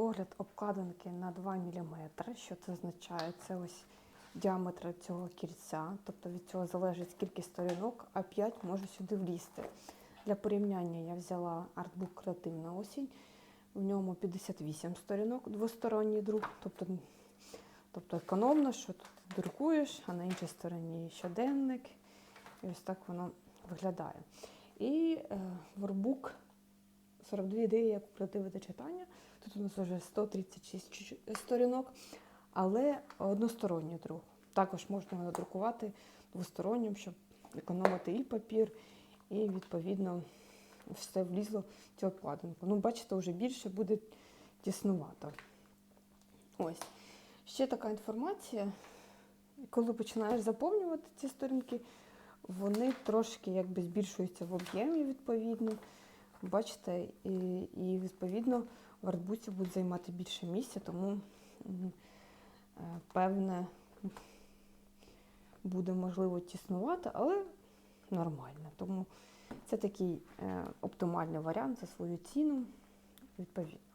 огляд обкладинки на 2 мм. Що це означає? Це ось діаметр цього кільця, тобто від цього залежить скільки сторінок, а 5 може сюди влізти. Для порівняння я взяла артбук Креативна осінь. В ньому 58 сторінок, двосторонній друк, тобто, тобто економно, що тут друкуєш, а на іншій стороні щоденник. І ось так воно виглядає. І е, воркбук 42 ідеї, як укротивити читання. Тут у нас вже 136 сторінок, але односторонній друк. Також можна надрукувати двостороннім, щоб економити і папір, і відповідно все влізло в цю обкладинку. Ну, бачите, вже більше буде тіснувато. Ось. Ще така інформація. Коли починаєш заповнювати ці сторінки, вони трошки якби збільшуються в об'ємі відповідно. Бачите, і, і відповідно в артбуці будуть займати більше місця, тому е, певне буде можливо тіснувати, але нормально. Тому це такий е, оптимальний варіант за свою ціну відповідно.